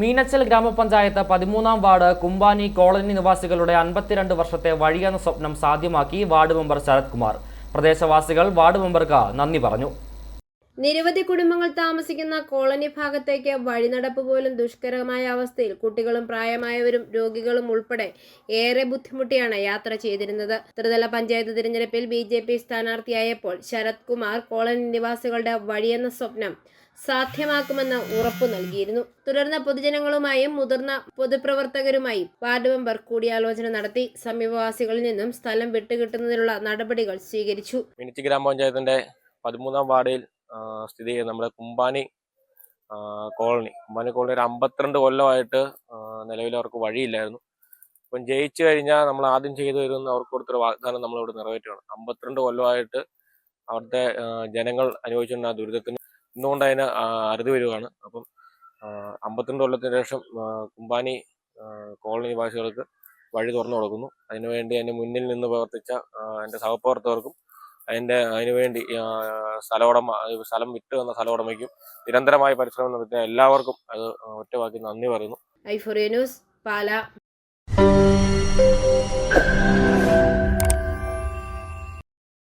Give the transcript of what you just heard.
മീനച്ചൽ ഗ്രാമപഞ്ചായത്ത് പതിമൂന്നാം ward കുമ്പാനി colony നിവാസികളുടെ അൻപത്തിരണ്ട് വർഷത്തെ വഴിയെന്ന സ്വപ്നം സാധ്യമാക്കി വാർഡ് മെമ്പർ ശരത് കുമാർ പ്രദേശവാസികൾ വാർഡ് മെമ്പർക്ക് നന്ദി പറഞ്ഞു. നിരവധി കുടുംബങ്ങൾ താമസിക്കുന്ന കോളനി ഭാഗത്തേക്ക് വഴിനടപ്പ് പോലും ദുഷ്കരമായ അവസ്ഥയിൽ കുട്ടികളും പ്രായമായവരും രോഗികളും ഉൾപ്പെടെ ഏറെ ബുദ്ധിമുട്ടിയാണ് യാത്ര ചെയ്തിരുന്നത്. ത്രിതല പഞ്ചായത്ത് തിരഞ്ഞെടുപ്പിൽ ബി ജെ പി സ്ഥാനാർത്ഥിയായപ്പോൾ ശരത് കുമാർ കോളനി നിവാസികളുടെ വഴിയെന്ന സ്വപ്നം സാധ്യമാക്കുമെന്ന് ഉറപ്പു നൽകിയിരുന്നു. തുടർന്ന് പൊതുജനങ്ങളുമായും മുതിർന്ന പൊതുപ്രവർത്തകരുമായും വാർഡ് മെമ്പർ കൂടിയാലോചന നടത്തി സമീപവാസികളിൽ നിന്നും സ്ഥലം വിട്ടുകിട്ടുന്നതിനുള്ള നടപടികൾ സ്വീകരിച്ചു. ഗ്രാമപഞ്ചായത്തിന്റെ പതിമൂന്നാം വാർഡിൽ സ്ഥിതി ചെയ്യുന്നത് നമ്മുടെ കുമ്പാനി കോളനി. കുമ്പാനി കോളനി ഒരു അമ്പത്തിരണ്ട് കൊല്ലമായിട്ട് നിലവിൽ അവർക്ക് വഴിയില്ലായിരുന്നു. അപ്പം ജയിച്ചു കഴിഞ്ഞാൽ നമ്മൾ ആദ്യം ചെയ്തു തരുന്ന അവർക്ക് കൊടുത്തൊരു വാഗ്ദാനം നമ്മളിവിടെ നിറവേറ്റുകയാണ്. അമ്പത്തിരണ്ട് കൊല്ലമായിട്ട് അവിടുത്തെ ജനങ്ങൾ അനുഭവിച്ചിരുന്ന ആ ദുരിതത്തിന്. ഇന്നുകൊണ്ട് അതിന് അറുതി വരികയാണ്. അപ്പം അമ്പത്തിരണ്ട് കൊല്ലത്തിന് ശേഷം കുമ്പാനി കോളനി നിവാസികൾക്ക് വഴി തുറന്നു കൊടുക്കുന്നു. അതിനുവേണ്ടി അതിന് മുന്നിൽ നിന്ന് പ്രവർത്തിച്ച എന്റെ സഹപ്രവർത്തകർക്കും അതിന്റെ അതിനുവേണ്ടി വേണ്ടി സ്ഥലോടമ സ്ഥലം വിട്ടു വന്ന സ്ഥല ഉടമയ്ക്കും നിരന്തരമായ പരിശ്രമം നടത്തിയ എല്ലാവർക്കും അത് ഒറ്റവാക്കി നന്ദി പറയുന്നു. I four news Pala.